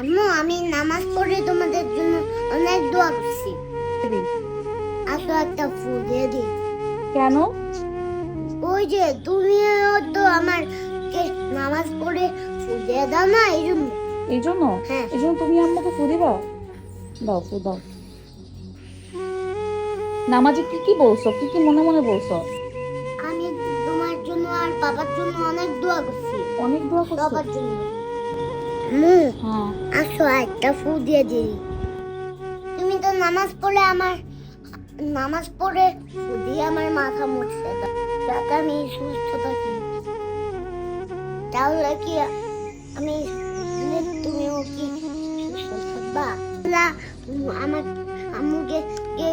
আম্মু আমি নামাজ পড়ে তোমাদের জন্য অনেক দোয়া করছি। আসো একটা ফুল দিয়ে দিই। কেন? ওই যে তুমিও তো আমার নামাজ পড়ে ফুল দিয়ে দাও না এই জন্য। এই জন্য? হ্যাঁ। এই জন্য তুমি আম্মুকে ফু দিবা? দাও ফু দাও। নামাজে কি কি বলছো? কি কি মনে মনে বলছো? আমি তোমার জন্য আর বাবার জন্য অনেক দোয়া করছি। অনেক দোয়া করছ? বাবার জন্য। আম্মু হ্যাঁ। আসো একটা ফুল দিয়ে দিই। তুমি তো নামাজ পড়ে আমার নামাজ পড়ে ফুল দিয়ে আমার মাথা মুছতে দাও। যাতে আমি সুস্থ থাকি। তাহলে কি আমি মানে তুমিও কি সুস্থ থাকবা? উম, আমার আম্মুকে কে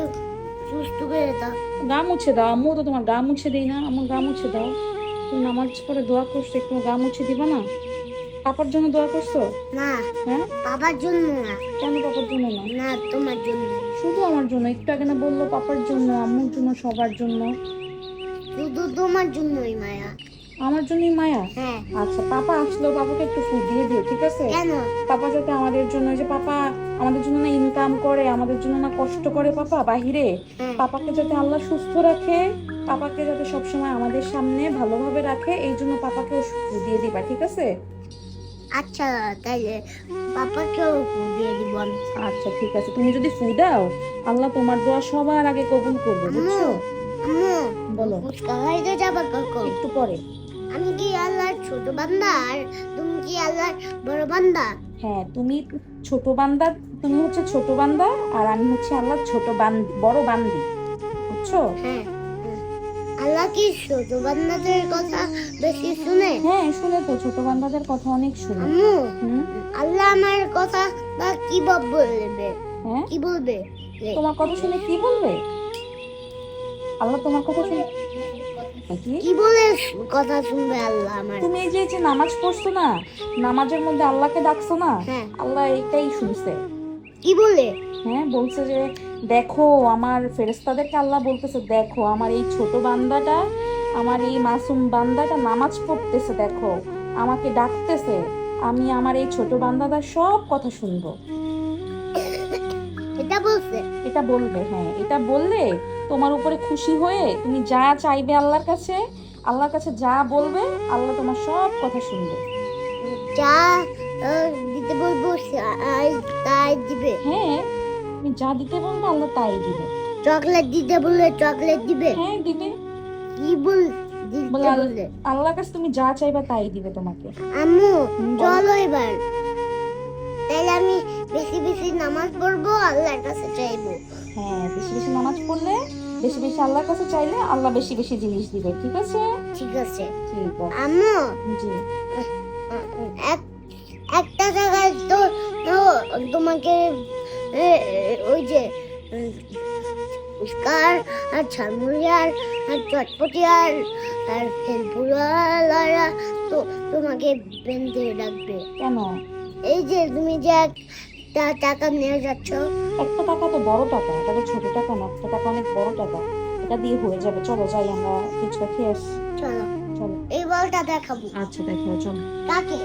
সুস্থ করে দাও। গা মুছে দাও আম্মু তো তোমার গা মুছে দেই না আম্মু গা মুছে দাও। তুমি নামাজ পড়ে দোয়া করছ একটু গা মুছে দিবা না? পাপার জন্য দোয়া করছ? না হ্যাঁ? বাবার জন্য না। কেন পাপার জন্য না? না তোমার জন্য। শুধু আমার জন্য একটু আগে না বলল পাপার জন্য আম্মুর জন্য সবার জন্য। শুধু তোমার জন্যই মায়া। আমার জন্যই মায়া? হ্যাঁ। আচ্ছা পাপা আসলো পাপাকে একটু ফুড দিয়ে দিও ঠিক আছে? কেন? পাপা যাতে আমাদের জন্য যে পাপা আমাদের জন্য না ইনকাম করে আমাদের জন্য না কষ্ট করে পাপা বাহিরে হ্যাঁ। পাপাকে যাতে আল্লাহ সুস্থ রাখে পাপাকে যাতে সবসময় আমাদের সামনে ভালোভাবে রাখে এই জন্য পাপাকে ফুড দিয়ে দিবা ঠিক আছে? আচ্ছা তাইলে বাবাকেও ফুল দিয়ে দিব আচ্ছা ঠিক আছে। তুমি যদি ফু দাও আল্লাহ তোমার দোয়া সবার আগে কবুল করবে বুঝছ? বলো। ফুচকা খাইতে যাবা কখন? একটু পরে। আমি কি আল্লাহর ছোট বান্দা আর তুমি কি আল্লাহর বড় বান্দা? হ্যাঁ তুমি ছোট বান্দা তুমি হচ্ছে ছোট বান্দা আর আমি হচ্ছে আল্লাহ ছোট বান্দি বড় বান্দি বুঝছ? হ্যাঁ। আল্লাহ কি ছোট বান্দাদের কথা বেশি শুনে? হ্যাঁ শুনে তো ছোট বান্দাদের কথা অনেক শুনে। আম্মু আল্লাহ আমার কথা বা কি বলবে? হ্যাঁ? কি বলবে? তোমার কথা শুনে কি বলবে? আল্লাহ তোমার কথা শুনে কি বলে কথা শুনবে আল্লাহ আমার? তুমি এই যে এই যে নামাজ পড়ছো না নামাজের মধ্যে আল্লাহকে ডাকছো না হ্যাঁ। আল্লাহ এটাই শুনছে। কি বলে? হ্যাঁ বলছে যে দেখো আমার ফেরেস্তাদেরকে আল্লাহ বলতেছে দেখো আমার এই ছোট বান্দাটা আমার এই মাসুম বান্দাটা নামাজ পড়তেছে দেখো আমাকে ডাকতেছে আমি আমার এই ছোট বান্দাটার সব কথা শুনব। এটা বলছে? এটা বলবে হ্যাঁ এটা বললে তোমার উপরে খুশি হয়ে তুমি যা চাইবে আল্লাহর কাছে আল্লাহর কাছে যা বলবে আল্লাহ তোমার সব কথা শুনবে। যা দিতে বলব তাই দিবে। হ্যাঁ তুমি যা দিতে বলবে আল্লাহ তাই দিবে। চকলেট দিতে বললে চকলেট দিবে? হ্যাঁ দিবে। কি বল বলে আল্লাহর কাছে তুমি যা চাইবা তাই দিবে তোমাকে। আম্মু। চলো এবার। তাহলে আমি বেশি বেশি নামাজ পড়ব আল্লাহর কাছে চাইব। হ্যাঁ বেশি বেশি নামাজ পড়লে বেশি বেশি আল্লাহর কাছে চাইলে আল্লাহ বেশি বেশি জিনিস দিবে ঠিক আছে? ঠিক আছে। ঠিক আছে। আম্মু জি। এক একটা তো তোমাকে ওই যে ফুচকার আর ঝালমুড়িয়ার আর চটপটি আর ফেলপুরালারা তো তোমাকে বেঁধে রাখবে। কেন? এই যে তুমি যে একটা টাকা নিয়ে যাচ্ছ। একটা টাকা তো বড় টাকা এটা তো ছোট টাকা না একটা টাকা অনেক বড় টাকা। এটা দিয়ে হয়ে যাবে চলো যাই আমরা ফুচকা খেয়ে আসি। চলো চলো। এই বলটা দেখাবো। আচ্ছা দেখো চলো। কাকে?